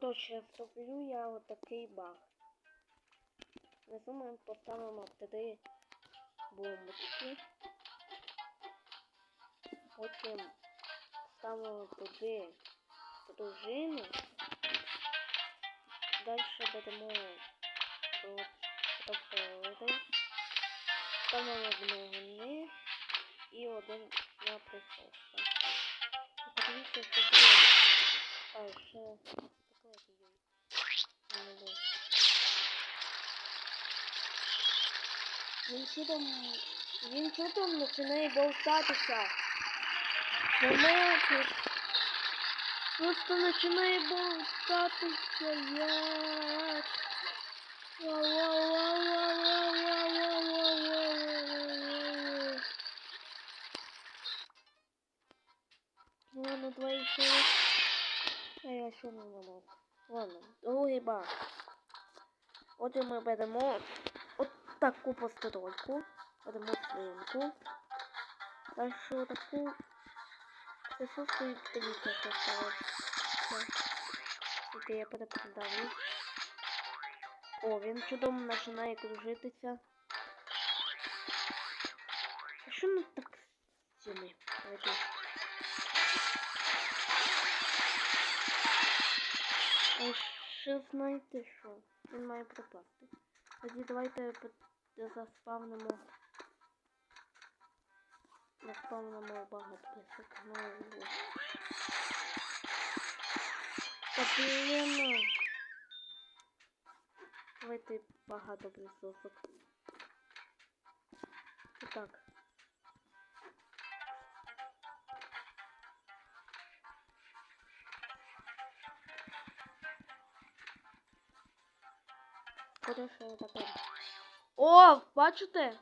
Коротше, зроблю я отакий баг. Внизу ми поставимо три бомбочки. Потім ставимо туди пружину. Далі беремо протопори. Ставимо двигуни і один на присоска. Подивіться, що буде. Він чудом він чудом починає болтатися. Померти. Просто починає болтатися як. Ладно, твои ще. А я еще не могу. Ладно, другий бар. От і ми беремо таку постройку. Беремо свинку. Присутку і дивіться, що сталося. Тільки я перепродаю. О, він чудом починає кружитися. А що не так? Давайте. А ще знаєте що? Він має пропасти. Тоді давайте по- заспавнимо. Заспавнимо багато присок. Ну, ось. Та блін. Давайте багато присосок. І так. Хорошо, таке. О, бачите?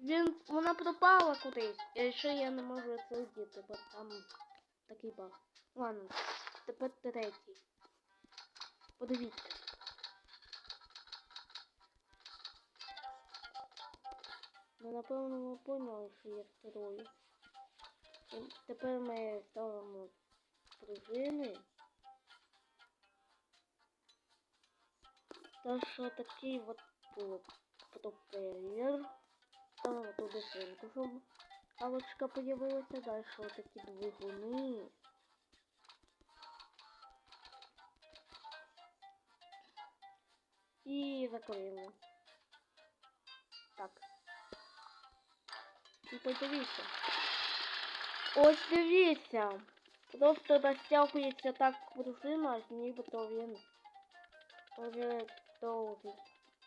Він, вона пропала кудись. І ще я не можу це діти, бо там такий баг. Ладно, тепер третій. Подивіться. Ну, напевно, ви поняли, що я вторую. І тепер ми ставимо пружини. Так что такие вот э, потом пример. Там вот тут сверху, чтобы алочка появилась. А дальше вот такие двигуны. И закрыли. Так. І подивіться. Ось дивіться. Просто розтягується так пружина, ніби то він. Може довгий.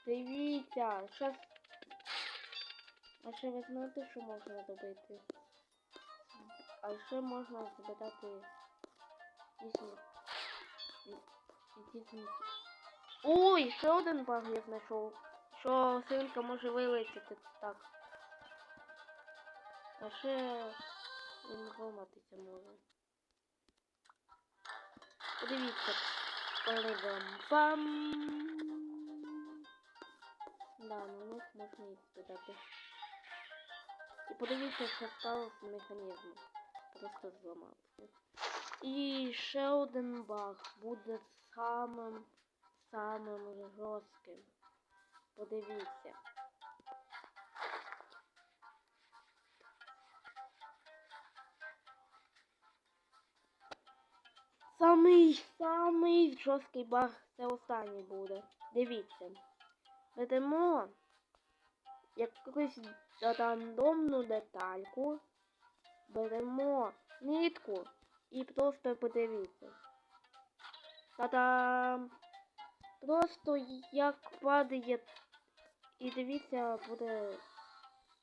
Дивіться, щас. А ще ви знаєте, що можна робити? А ще можна збирати різні. Ой, ще один баг я знайшов. Що свинка може вилетіти так. А ще він зламатися може. Подивіться. Пам-пам. Да, на них можна їх додати. І подивіться, що стало з механізмом. Просто зламався. І ще один баг буде самим самим жорстким. Подивіться. Самий самий жорсткий баг це останній буде. Дивіться. Беремо якусь рандомну детальку, беремо нитку і просто подивіться. Та-дам! Просто як падає і дивіться, буде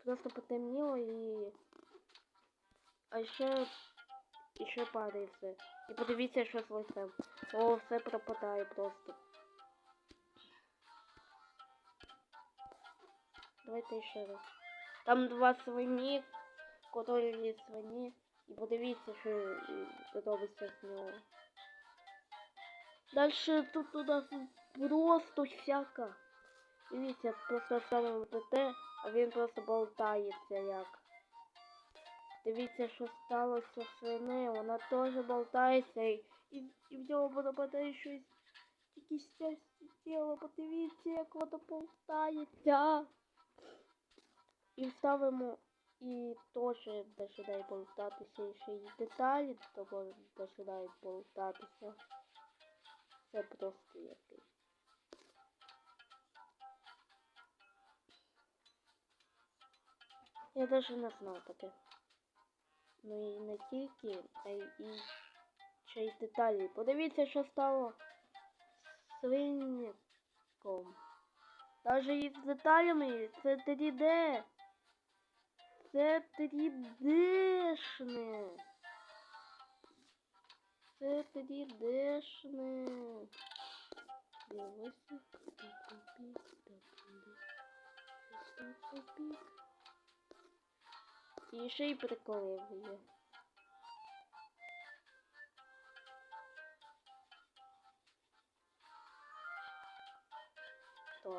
просто потемніло і а ще і ще падає все. І подивіться, що з. О, все пропадає просто. Давайте ще раз. Там два свині, котрі свині. І подивіться, що робиться з нього. Дальше тут у нас просто всяка. Дивіться, просто ставимо ТТ, а він просто болтається як. Дивіться, що сталося з свини, вона теж болтається і, і, в нього буде щось. Якісь часті тіла, подивіться, як воно болтається. І ставимо і теж починає болтатися, і ще й деталі того починають болтатися. Це просто якийсь. Я даже не знав таке. Ну і не тільки, а й і ще й деталі. Подивіться, що стало свинником. Даже із деталями це 3D. Це 3D-шне. Це 3D-шне. Дивися. І ще й приколи є. Так,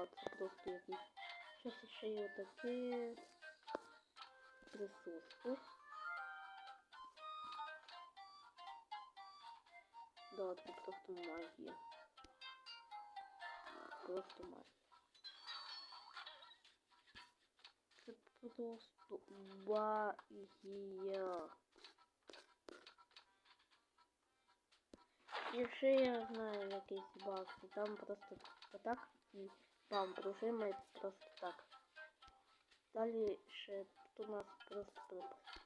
це просто якісь. Щось ще й отаке присутствує. Да, це просто магія. Просто магія. Це просто магія. І ще я знаю якийсь баг, там просто так і бам, пружимає просто так. Далі ще тут у нас просто припас.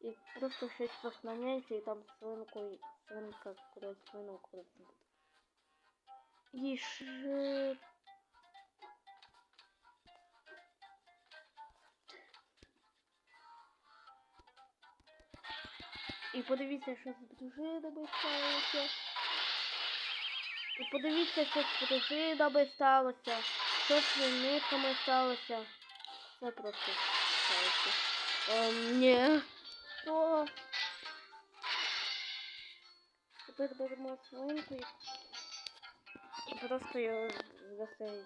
І просто щось наклоняється, і там свинку, і свинка кудись свину кудись буде. І. І подивіться, що з дружинами сталося. І подивіться, що з дружинами сталося. Що з свинниками сталося. Це просто сталося. Ем, ні. Що? Тепер беремо свинку і, і просто його засей.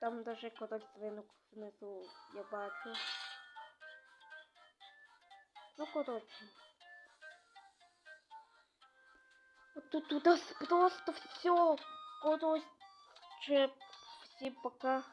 Там даже кудись свинок внизу я бачу. Ну, коротше. Тут у нас просто все. Коротше, все, пока.